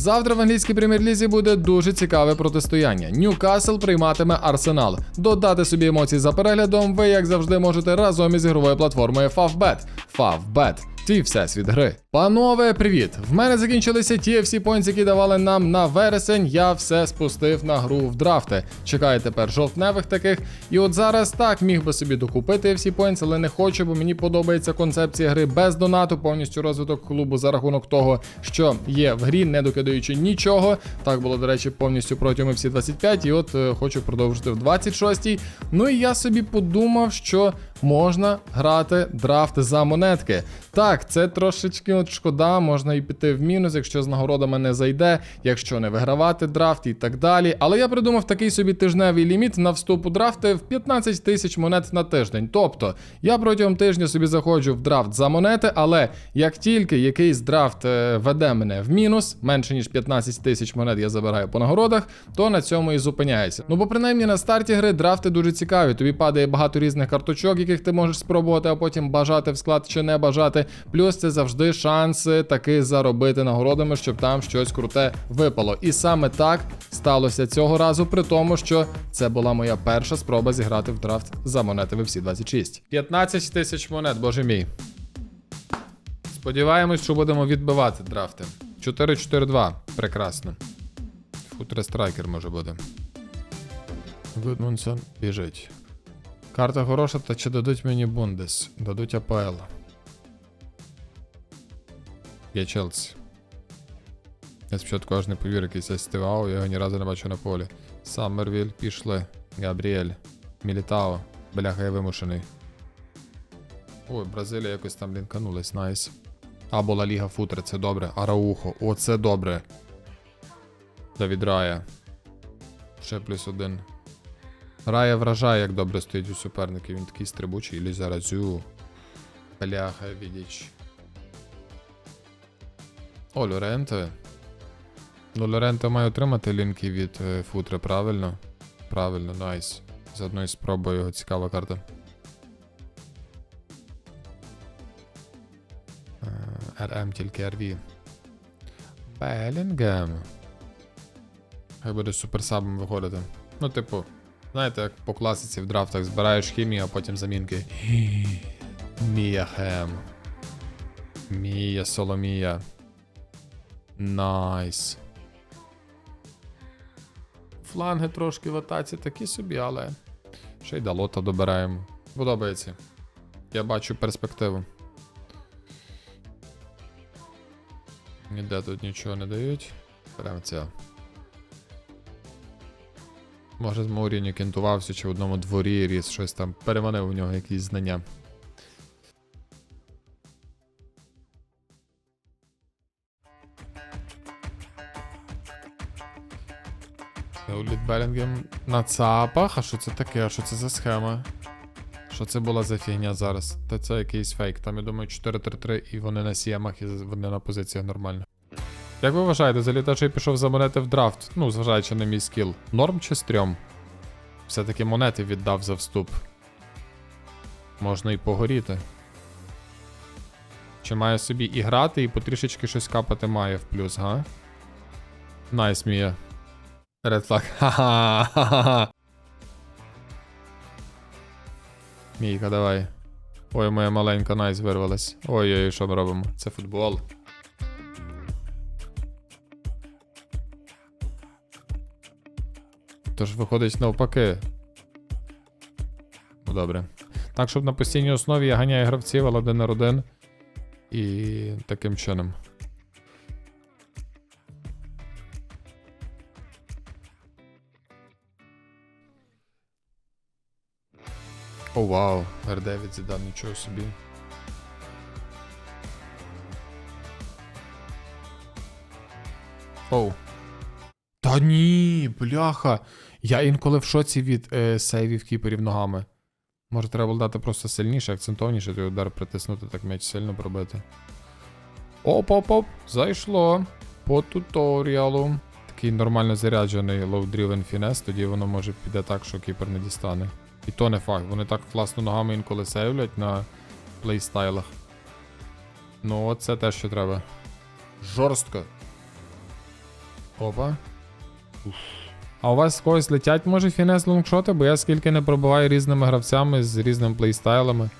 Завтра в англійській прем'єр-лізі буде дуже цікаве протистояння. Ньюкасл прийматиме Арсенал. Додати собі емоції за переглядом, ви як завжди можете разом із ігровою платформою Favbet. Favbet. Твій всесвіт гри. Панове, привіт! В мене закінчилися ті всі points, які давали нам на вересень. Я все спустив на гру в драфти. Чекаю тепер жовтневих таких. І от зараз так міг би собі докупити всі points, але не хочу, бо мені подобається концепція гри без донату, повністю розвиток клубу за рахунок того, що є в грі, не докидаючи нічого. Так було, до речі, повністю протягом всі 25, і от е, хочу продовжити в 26-й. Ну і я собі подумав, що можна грати драфт за монетки. Так, це трошечки шкода, можна і піти в мінус, якщо з нагородами не зайде, якщо не вигравати драфт і так далі. Але я придумав такий собі тижневий ліміт на вступ у драфти в 15 тисяч монет на тиждень. Тобто я протягом тижня собі заходжу в драфт за монети, але як тільки якийсь драфт е, веде мене в мінус, менше ніж 15 тисяч монет я забираю по нагородах, то на цьому і зупиняється. Ну бо принаймні на старті гри драфти дуже цікаві. Тобі падає багато різних карточок, яких ти можеш спробувати, а потім бажати в склад чи не бажати. Плюс це завжди шанси таки заробити нагородами, щоб там щось круте випало. І саме так сталося цього разу, при тому, що це була моя перша спроба зіграти в драфт за монети всі 26. 15 тисяч монет, боже мій. Сподіваємось, що будемо відбивати драфти. 4-4-2. Прекрасно. Футре страйкер може бути. Гудмунсон біжить. Карта хороша, та чи дадуть мені Бундес? Дадуть АПЛ. Я Челсі. Я спочатку аж не повірив, якийсь Естивау, я його ні разу не бачу на полі. Саммервіль, пішли. Габріель. Мілітао. Бляха, я вимушений. Ой, Бразилія якось там лінканулась, найс. Або Ла Ліга Футер, це добре. Араухо, о, це добре. Давід Рая. Ще плюс один. Рая вражає, як добре стоїть у суперників. Він такий стрибучий. Лізаразю. Бляха, відіч. О, Лоренте. Ну, Лоренте має отримати лінки від е, Футре, правильно? Правильно, найс. З одної спроби його цікава карта. РМ тільки RV. Белінгем. Хай буде суперсабом виходити. Ну, типу, знаєте, як по класиці в драфтах збираєш хімію, а потім замінки. Мія Хем. Мія Соломія. Найс. Фланги трошки в атаці такі собі, але. Ще й далота добираємо. Подобається. Я бачу перспективу. Ніде тут нічого не дають. Беремо це. Може, з Мауріню кентувався чи в одному дворі ріс, щось там переманив у нього якісь знання. Еуліт Белінгем на цапах. А що це таке? А що це за схема? Що це була за фігня зараз? Та це якийсь фейк. Там, я думаю, 4-3-3 і вони на сіямах, і вони на позиціях нормально. Як ви вважаєте, залітачий пішов за монети в драфт? Ну, зважаючи на мій скіл. Норм чи стрьом? Все-таки монети віддав за вступ. Можна і погоріти. Чи має собі і грати, і потрішечки щось капати має в плюс, га? Найс, Мія. Red flag. Ха-ха. Ха-ха. Мійка, давай. Ой, моя маленька найс вирвалась. Ой-ой, що ми робимо? Це футбол. Тож виходить навпаки. Ну добре. Так, щоб на постійній основі я ганяю гравців, але один на один. І таким чином. О, вау, R9 зідан, нічого собі. Оу. Та ні, бляха. Я інколи в шоці від е, сейвів кіперів ногами. Може, треба було дати просто сильніше, акцентовніше, той удар притиснути, так м'яч сильно пробити. Оп-оп-оп, зайшло. По туторіалу. Такий нормально заряджений low-driven finesse, тоді воно може піде так, що кіпер не дістане. І то не факт. Вони так класно ногами інколи сейвлять на плейстайлах. Ну, от це те, що треба. Жорстко. Опа. А у вас з когось летять, може, фінес лонгшоти, бо я скільки не пробуваю різними гравцями з різними плейстайлами.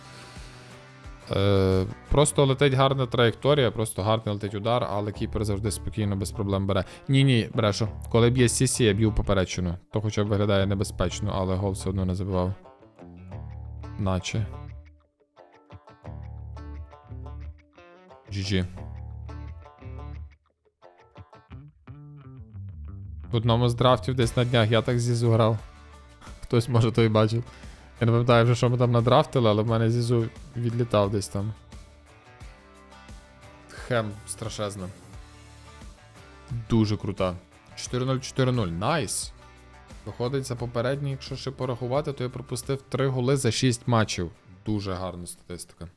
Е, просто летить гарна траєкторія, просто гарний летить удар, але кіпер завжди спокійно, без проблем бере. Ні, ні, брешу. Коли б'є CC, я б'ю поперечину. То хоча б виглядає небезпечно, але гол все одно не забивав. Наче. GG. В одному з драфтів десь на днях я так зізу грав. Хтось може той бачив. Я не пам'ятаю вже, що ми там надрафтили, але в мене зізу відлітав десь там. Хем страшезна. Дуже крута. 4-0-4-0. Найс. Виходить за попередній, якщо ще порахувати, то я пропустив 3 голи за 6 матчів. Дуже гарна статистика.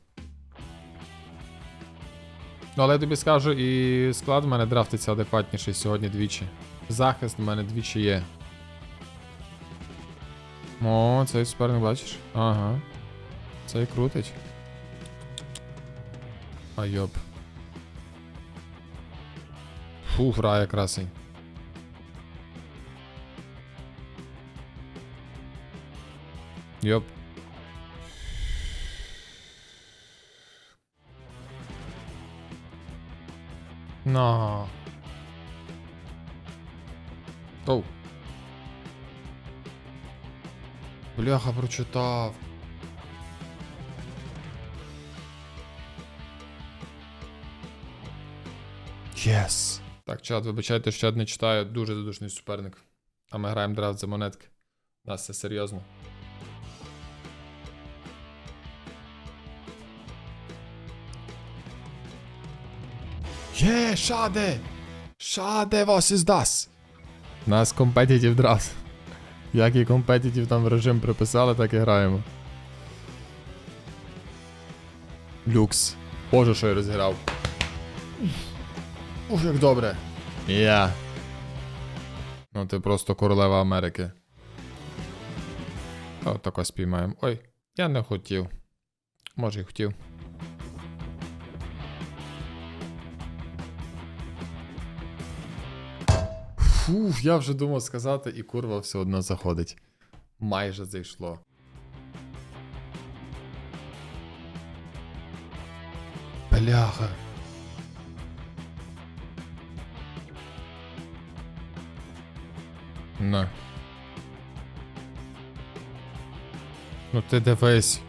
Ну, але я тобі скажу, і склад в мене драфтиться адекватніший сьогодні двічі. Захист в мене двічі є. О, цей суперник бачиш? Ага. Цей крутить. А йоп. Фу, грає красень. Йоп. На. Оу. Бляха, прочитав. Єс. Так, чат, вибачайте, що чат не читаю. Дуже задушний суперник. А ми граємо драфт за монетки. У нас це серйозно. Є, шаде! Шаде, вас із дас! У нас компетітів драфт. Як і компетітів там в режим приписали, так і граємо. Люкс. Боже, що я розіграв. Ух, як добре. Я. Ну, ти просто королева Америки. О, тако спіймаємо. Ой, я не хотів. Може, і хотів. Фух, я вже думав сказати, і курва все одно заходить. Майже зайшло. Бляха. На. Ну ти дивись.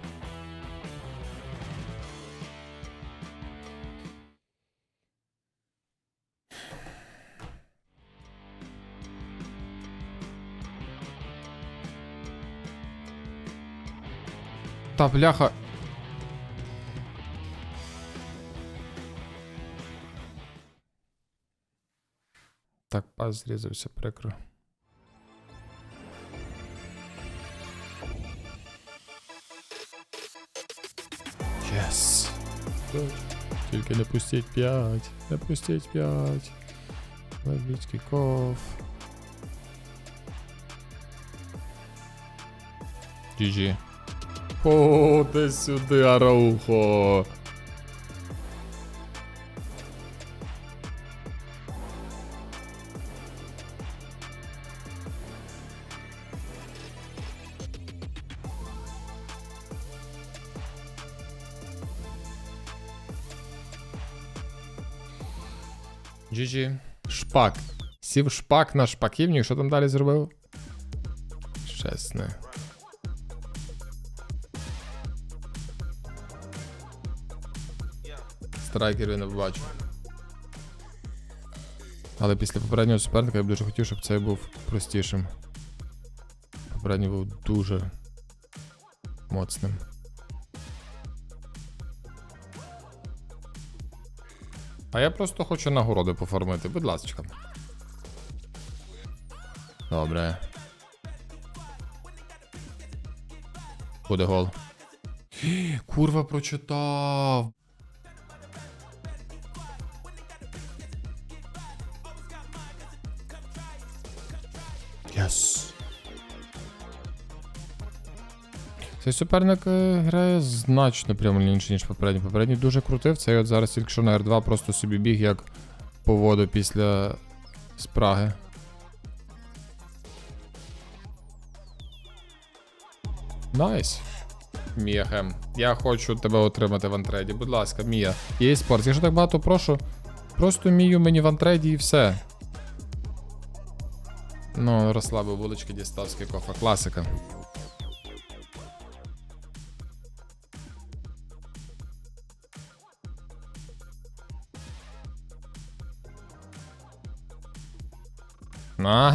Та бляха. Так, пас зрізався прикро. Єс. Тільки не пустіть 5. Не пустіть 5. Ловіть кіков. GG. О, ти сюди, Араухо. GG. Шпак. Сів шпак на шпаківні. Що там далі зробив? Чесне. Страйкер я не побачив. Але після попереднього суперника я б дуже хотів, щоб цей був простішим. Попередній був дуже моцним. А я просто хочу нагороди поформити, будь ласка. Добре. Буде гол. Курва прочитав. Єс. Цей суперник е, грає значно прямолінніше, ніж попередній. Попередній дуже крутив. Цей от зараз тільки що на R2 просто собі біг як по воду після з Праги. Найс. Мія Хем. Я хочу тебе отримати в антреді. Будь ласка, Мія. Є спорт. Якщо так багато прошу, просто Мію мені в антреді і все. Ну, розслабив вулички, дістав з кікофа. Класика.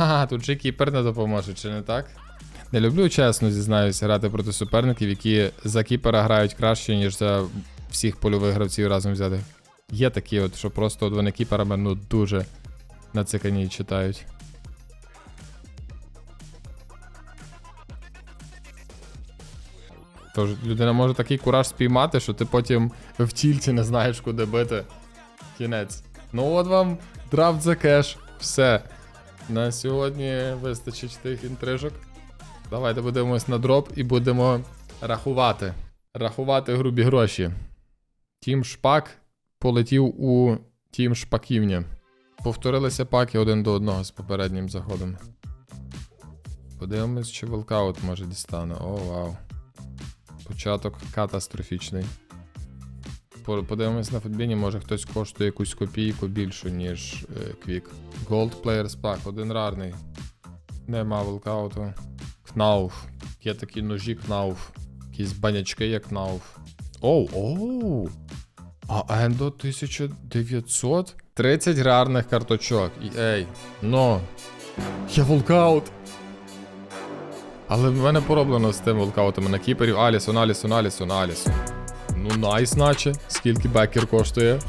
Ага, тут же кіпер не допоможе, чи не так? Не люблю, чесно, зізнаюся, грати проти суперників, які за кіпера грають краще, ніж за всіх польових гравців разом взяти. Є такі, от, що просто от вони кіперами ну дуже нацикані читають. Тож людина може такий кураж спіймати, що ти потім в тільті не знаєш, куди бити. Кінець. Ну от вам драфт за кеш. Все. На сьогодні вистачить тих інтрижок. Давайте подивимось на дроп і будемо рахувати. Рахувати грубі гроші. Тім Шпак полетів у Тім Шпаківня. Повторилися паки один до одного з попереднім заходом. Подивимось, чи волкаут може дістане. О, вау. Початок катастрофічний. Подивимось на футбіні, може хтось коштує якусь копійку більшу, ніж е, Квік. Gold Players Pack, один рарний. Нема волкауту. Кнауф. Є такі ножі Кнауф. Якісь банячки як Кнауф. Оу, оу. А Ендо 1900? 30 рарних карточок. Ей. Ну. Є волкаут. Але в мене пороблено з тим волкаутами на кіперів. Алісон, Алісон, Алісон, Алісон. Ну, найс, наче. Скільки бекер коштує?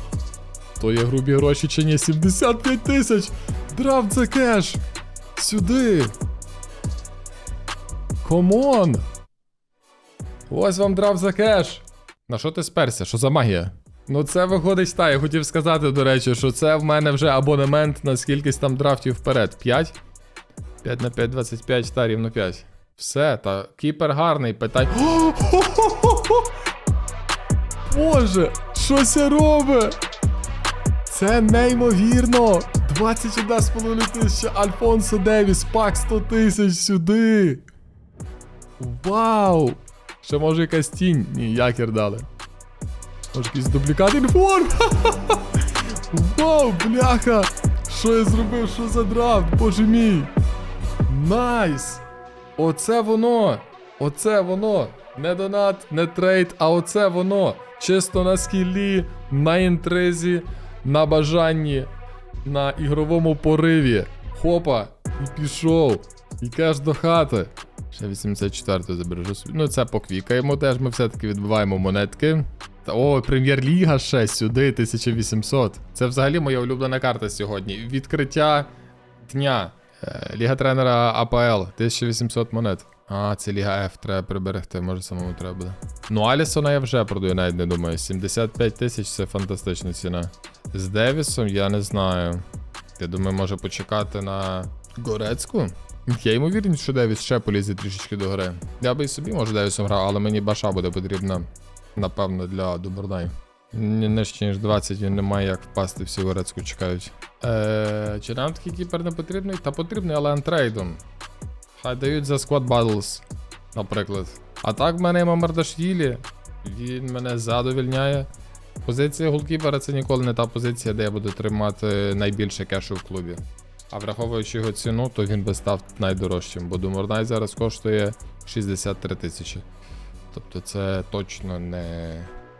То є грубі гроші чи ні? 75 тисяч! Драфт за кеш! Сюди! Комон! Ось вам драфт за кеш! На що ти сперся? Що за магія? Ну це виходить та, я хотів сказати, до речі, що це в мене вже абонемент на скількись там драфтів вперед. 5? 5 на 5, 25, та рівно 5. Все, та кіпер гарний, питай. Боже, що це робить? Це неймовірно! 21,5 тисяча Альфонсо Девіс, пак 100 тисяч сюди. Вау! Ще може якась тінь. Ні, якір дали. Може якийсь дублікат інформ. Вау, бляха! Що я зробив? Що за драфт? Боже мій! Найс! Оце воно! Оце воно! Не донат, не трейд, а оце воно! Чисто на скілі, на інтризі, на бажанні, на ігровому пориві. Хопа! І пішов. І кеш до хати. Ще 84 забережу собі. Ну, це поквікаємо теж. Ми все-таки відбиваємо монетки. Та, о, прем'єр-ліга ще сюди, 1800. Це взагалі моя улюблена карта сьогодні. Відкриття дня. Е, Ліга тренера АПЛ, 1800 монет. А, це Ліга F, треба приберегти, може самому треба буде. Ну, Алісона я вже продаю, навіть не думаю. 75 тисяч це фантастична ціна. З Девісом я не знаю. Я думаю, може почекати на Горецьку. Я ймовірний, що Девіс ще полізе трішечки до гри. Я би і собі, може, Девісом грав, але мені баша буде потрібна, напевно, для Дубердай. Нижче, ніж 20 він не має як впасти, всі Горецьку чекають. Е, чи нам такий кіпер не потрібний? Та потрібний, але антрейдом. Хай дають за сquad battles, наприклад. А так в мене Мамардашвілі. Він мене задовільняє. Позиція голкіпера це ніколи не та позиція, де я буду тримати найбільше кешу в клубі. А враховуючи його ціну, то він би став найдорожчим, бо Думорнай зараз коштує 63 тисячі. Тобто це точно не,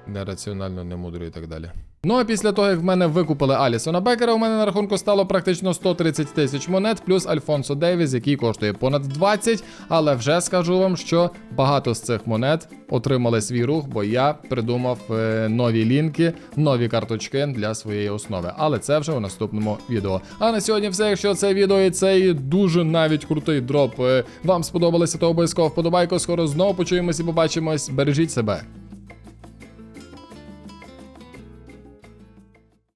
не раціонально, не мудро і так далі. Ну а після того, як в мене викупили Алісона Бекера, у мене на рахунку стало практично 130 тисяч монет, плюс Альфонсо Дейвіс, який коштує понад 20. Але вже скажу вам, що багато з цих монет отримали свій рух, бо я придумав е, нові лінки, нові карточки для своєї основи. Але це вже у наступному відео. А на сьогодні все. Якщо це відео і цей дуже навіть крутий дроп е, вам сподобалося, то обов'язково вподобайко. Скоро знову почуємось і побачимось. Бережіть себе.